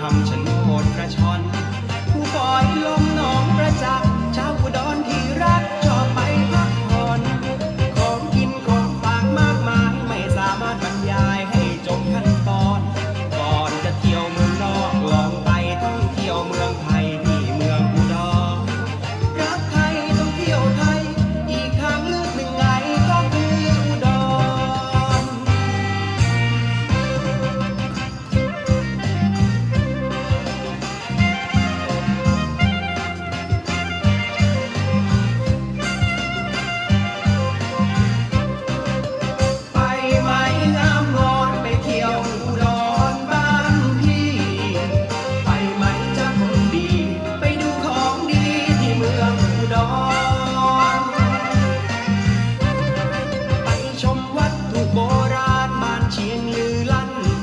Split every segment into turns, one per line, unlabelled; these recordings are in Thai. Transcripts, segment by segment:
คำฉันโนดกระชอน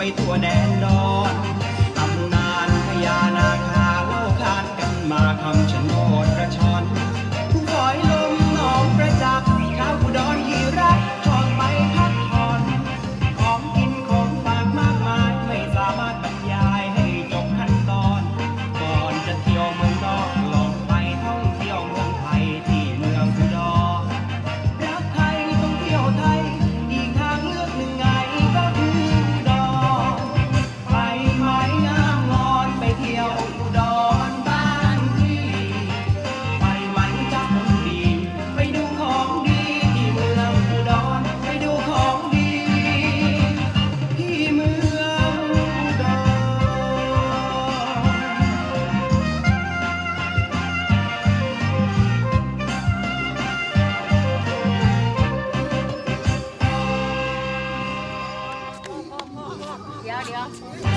ไปตัวแดนดอนตำนานพญานาคาเล่าขานกันมาคำชะโนด
Bye.